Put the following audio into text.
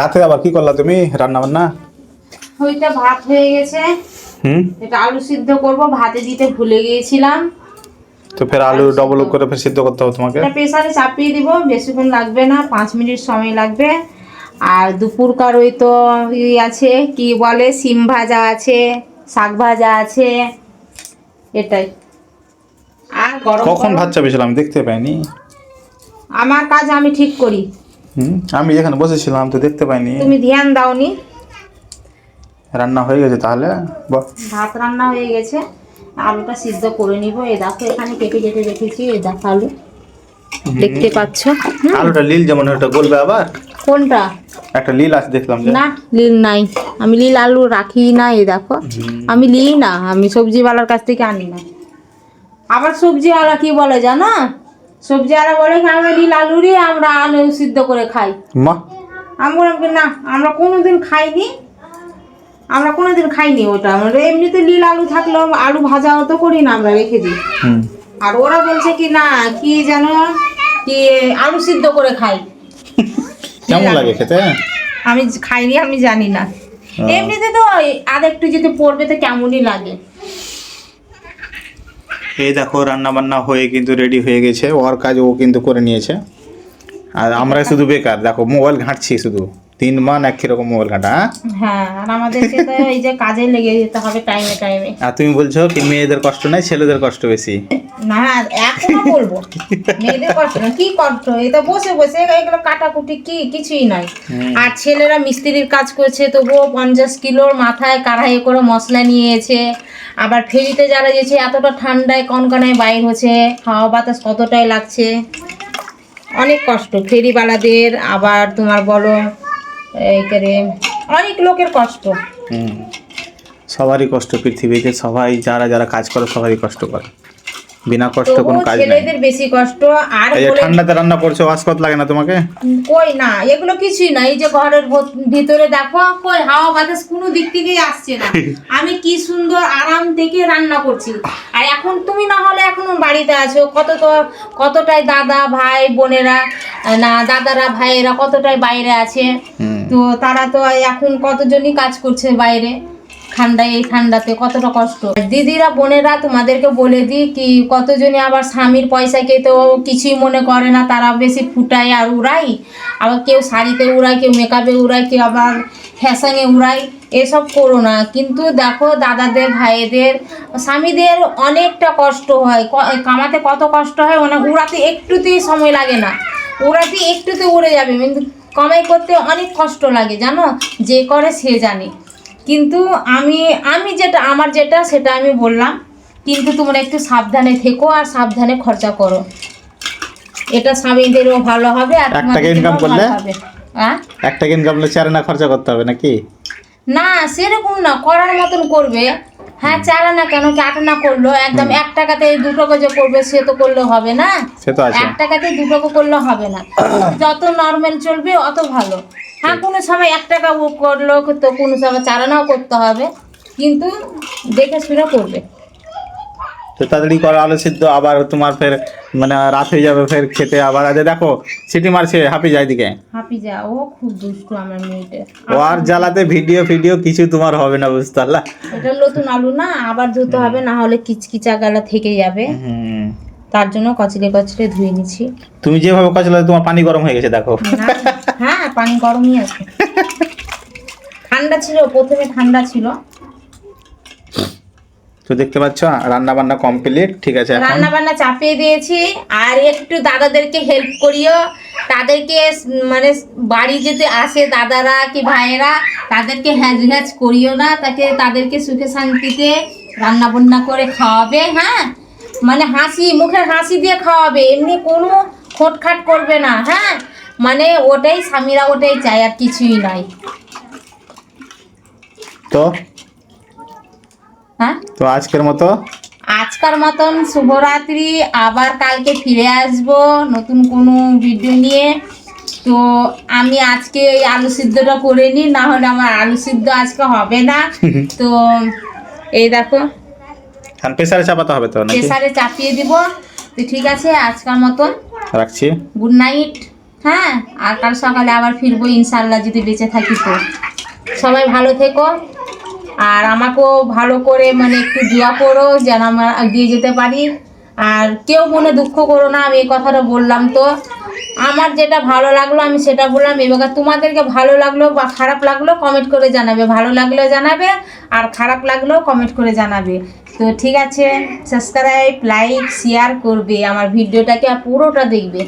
রাতে আবার কি করলা তুমি? রান্না বান্না ওইটা ভাত হয়ে গেছে। হুম? এটা আলু সিদ্ধ করব ভাতে দিতে ভুলে গিয়েছিলাম। তো ফের আলু ডবল করে ফের সিদ্ধ করতে হবে তোমাকে? এটা প্রেসারে চাপিয়ে দিব বেশিক্ষণ লাগবে না পাঁচ মিনিট সময় লাগবে। আর দুপুরকার ওই তো ই আছে কি বলে সিম ভাজা আছে শাক ভাজা আছে এটাই। আর গরম কখন ভাত চাপিয়েছিলাম দেখতে পাইনি। আমার কাজ আমি ঠিক করি। আমি এখানে বসেছিলাম তো দেখতে পাইনি। তুমি ধ্যান দাওনি? রান্না হয়ে গেছে তাহলে? ভাত রান্না হয়ে গেছে। আলুটা সিদ্ধ করে নিব। এই দেখো এখানে কেটে কেটে রেখেছি এই দেখো আলু। দেখতে পাচ্ছ? আলুটা লীল যেমন ওটা গলবে আবার। কোনটা? একটা লীল আছে দেখলাম না লীল নাই। আমি লীল আলু রাখি না এই দেখো। আমি লিই না আমি সবজিওয়ালার কাছ থেকে আনি না। আবার সবজিওয়ালা কি বলে জানো? সবজিওয়ালা বলে কি আমরা লীল আলুরই আমরা আলু সিদ্ধ করে খাই। মা। আমি বললাম কি, না আমরা কোনোদিন খাইনি আমরা কোনোদিন খাইনি ওটা আমরা এমনিতে লীল আলু থাকলেও আলু ভাজাও তো করি না আমরা রেখে দিই। আর ওরা বলছে কি না কি যেন কি আলু সিদ্ধ করে খাই। কেমন লাগে খেতে? আমি খাইনি আমি জানি না। এমনিতে তো আর একটু যদি পড়বে তো কেমনই লাগে। এই দেখো রান্না বান্না হয়ে কিন্তু রেডি হয়ে গেছে। ওর কাজ ও কিন্তু করে নিয়েছে। আর আমরা শুধু বেকার। দেখো মোবাইল ঘাঁটছি শুধু। তিন মান এক রকম মোবাইল ঘাঁটা হ্যাঁ? হ্যাঁ আর আমাদেরকে তো এই যে কাজে লেগে যেতে হবে টাইমে টাইমে আর তুমি বলছো কি মেয়েদের কষ্ট নাই ছেলেদের কষ্ট বেশি? না এখনও বলব। মেয়েদের কষ্ট না কি কষ্ট? এটা বসে বসে এগুলো কাটাকুটি কি? কিছুই নাই। আর ছেলেরা মিস্ত্রির কাজ করছে তবুও পঞ্চাশ কিলোর মাথায় কাড়াই করে মশলা নিয়েছে। আবার ফেরিতে যারা গেছে, এতটা ঠান্ডায় কনকনায় বাইর হচ্ছে, হাওয়া বাতাস কতটাই লাগছে। অনেক কষ্ট, ফেরিওয়ালাদের, আবার তোমার বলো এই করে অনেক লোকের কষ্ট। সবারই কষ্ট, পৃথিবীতে সবাই, যারা যারা কাজ করে, সবারই কষ্ট করে। বিনা কষ্ট কোনো কাজ নাই। ছেলেদের বেশি কষ্ট আর এই ঠান্ডাতে রান্না করছ ওয়াসকত লাগে না তোমাকে? কই না এগুলো কিছুই না এই যে ঘরের ভিতরে দেখো কই হাওয়া বাতাস কোনো দিক থেকেই আসছে না। আমি কি সুন্দর আরাম থেকে রান্না করছি। আর এখন তুমি না হলে এখন বাড়িতে আছো কত তো কতটাই দাদা ভাই বোনেরা না দাদারা ভাইয়েরা কতটাই বাইরে আছে। তো তারা তো এখন কতজনই কাজ করছে বাইরে? ঠান্ডায়, এই ঠান্ডাতে কতটা কষ্ট? দিদিরা, বোনেরা তোমাদেরকে বলে দিই কি, কতজনে আবার স্বামীর পয়সাকে তো কিছুই মনে করে না, তারা বেশি ফুটায় আর উড়াই আবার কেউ শাড়িতে উড়ায়, কেউ মেকআপে উড়ায়, কেউ আবার ফ্যাশনে উড়ায়, এসব করো না। কিন্তু দেখো, দাদাদের, ভাইদের, স্বামীদের অনেকটা কষ্ট হয়। কামাতে কত কষ্ট হয় মানে উড়াতে একটুতেই সময় লাগে না। উড়াতে একটুতে উড়ে যাবে, কিন্তু কামাই করতে অনেক কষ্ট লাগে, জানো? যে করে সে জানে। কিন্তু আমি আমি যেটা আমার যেটা সেটা আমি বললাম। কিন্তু তোমরা একটু সাবধানে থেকো আর সাবধানে খরচা করো। এটা স্বামীদেরও ভালো হবে আর একটা টাকা ইনকাম করলে? হবে। হ্যাঁ একটা ইনকাম করলে চার না খরচা করতে হবে নাকি? না সেরকম না করার মতন করবে। হ্যাঁ চারা না কেন? কি আটা করল। একদম এক টাকাতে দু টাকা যে করবে সে তো করলে হবে না? সে তো আছে। এক টাকাতে দু টাকা করলে হবে না। যত নর্মাল চলবে অত ভালো। হ্যাঁ কোনো সময় এক টাকা করল তো কোনো সময় চারানাও করতে হবে। কিন্তু দেখে শুনে করবে। তো তাড়াতাড়ি করো আলু সিদ্ধ আবার তোমার ফের মানে রাত হয়ে যাবে ফের খেতে আবার। আজ দেখো সিটি মারছে হাপি যায় দিকে হাপি যা ও খুব দুষ্টু আমার মেয়েটা। ও আর জ্বালাতে ভিডিও ফিডিও কিছু তোমার হবে না বুঝতে পারলা? এটা নতুন আলু না আবার ধুতে হবে না হলে কিচকিচা গালা থেকে যাবে। হুম। তার জন্য কচলে কচলে ধুয়ে নিচ্ছি। তুমি যেভাবে কচলা তোমার পানি গরম হয়ে গেছে দেখো। হ্যাঁ পানি গরমই আছে। ঠান্ডা ছিল প্রথমে ঠান্ডা ছিল। তো দেখতে পাচ্ছ রান্না বান্না কমপ্লিট ঠিক আছে রান্না বান্না চাপিয়ে দিয়েছি আর একটু দাদাদেরকে হেল্প করিও। তাদেরকে মানে বাড়ি যেতে আসে দাদারা কি ভাইয়েরা তাদেরকে হ্যাজ হ্যাজ করিও না। তাকে তাদেরকে সুখে শান্তিতে রান্না বান্না করে খাওয়াবে হ্যাঁ? মানে হাসি মুখের হাসি দিয়ে খাওয়াবে এমনি কোনো খোটখাট করবে না হ্যাঁ? মানে ওটাই স্বামীরা ওটাই চায় আর কিছুই নাই। তো হ্যাঁ? তো আজকের মতো? আজকার মতন শুভরাত্রি। আবার কালকে ফিরে আসব নতুন কোনো ভিডিও নিয়ে। তো আমি আজকে এই আলু সিদ্ধটা করে নিই না হলে আমার আলু সিদ্ধ আজকে হবে না। তো এই দেখো। এখন প্রেসারে চাপাতে হবে তো নাকি? প্রেসারে চাপিয়ে দিব। তো ঠিক আছে আজকার মতন। রাখছি। গুড নাইট হ্যাঁ আর কাল সকালে আবার ফিরবো ইনশাল্লাহ যদি বেঁচে থাকি তো। সবাই ভালো থেকো। আর আমাকেও ভালো করে মানে একটু দোয়া করো যেন আমরা দিয়ে যেতে পারি। আর কেউ মনে দুঃখ করো না, আমি এই কথাটা বললাম তো। আমার যেটা ভালো লাগল, আমি সেটা বললাম। এবার তোমাদেরকে ভালো লাগল বা খারাপ লাগল কমেন্ট করে জানাবে। ভালো লাগলেও জানাবে, আর খারাপ লাগলেও কমেন্ট করে জানাবে। তো ঠিক আছে সাবস্ক্রাইব লাইক শেয়ার করবে। আমার ভিডিওটাকে পুরোটা দেখবে।